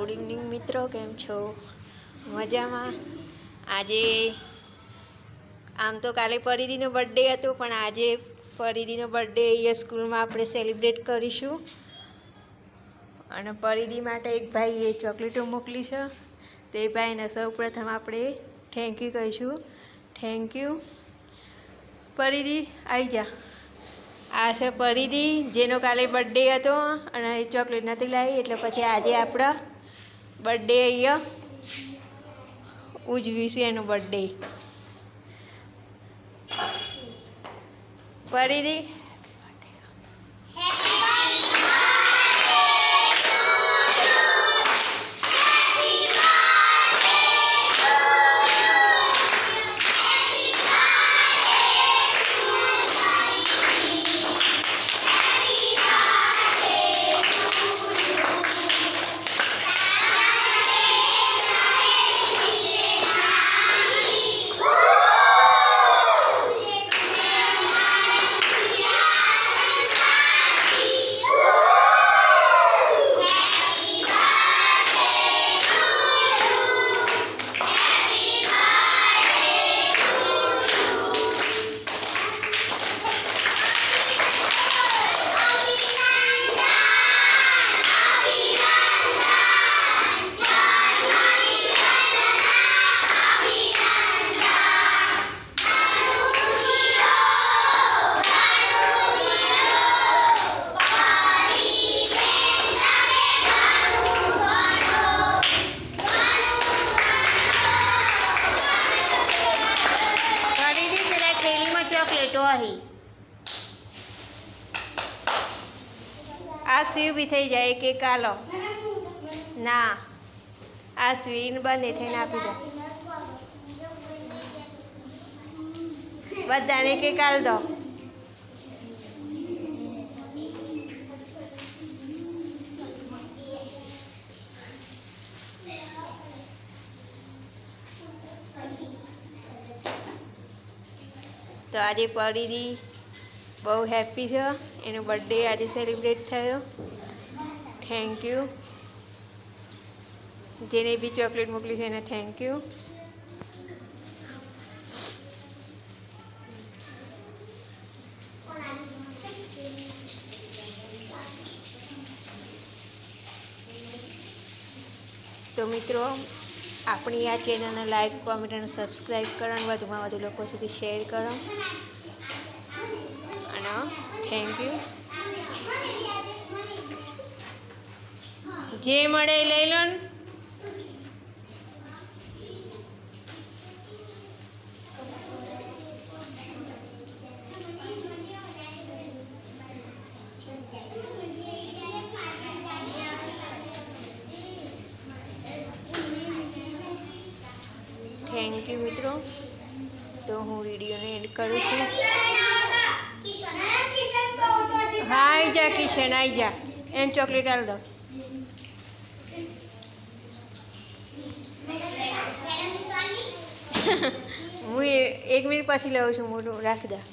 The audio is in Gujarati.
ગુડ ઇવનિંગ મિત્રો, કેમ છો? મજામાં? આજે આમ તો કાલે પરિદીનો બર્થડે હતો, પણ આજે પરિદીનો બર્થડે અહીંયા સ્કૂલમાં આપણે સેલિબ્રેટ કરીશું. અને પરિદી માટે એક ભાઈએ ચોકલેટો મોકલી છે. તે ભાઈને સૌપ્રથમ આપણે થેન્ક યુ કહીશું. થેન્ક યુ પરિદી આવી જા. આ છે પરિદી જેનો કાલે બર્થડે હતો, અને ચોકલેટ નથી લાવી, એટલે પછી આજે આપણા બર્થડે અહીંયા. ઉજવીશું એનો બર્થડે પરિદી ચોકલેટો અહીં. આ સ્વી બી થઈ જાય કે કાલો ના, આ સ્વીન બંને થઈને આપી દો. બધાને કે કાલ દો. તો આજે પરિદી બહુ હેપી છે. એનો બર્થડે આજે સેલિબ્રેટ થયો. થેન્ક યુ જેને બી ચોકલેટ મોકલી છે એને થેન્ક યુ તો મિત્રો આપણી આ ચેનલને લાઈક કોમેન્ટ અને સબસ્ક્રાઈબ કરો અને વધુમાં વધુ લોકો સુધી શેર કરો. અને થેન્ક યુ જે મળે લઈ લો ને. થેન્ક યુ મિત્રો. તો હું વિડીયોને એન્ડ કરું છું. હા આવી જા કિશન આવી જા. એને ચોકલેટ હાલ દો. હું એક મિનિટ પછી લઉં છું, મોટું, રાખી દા.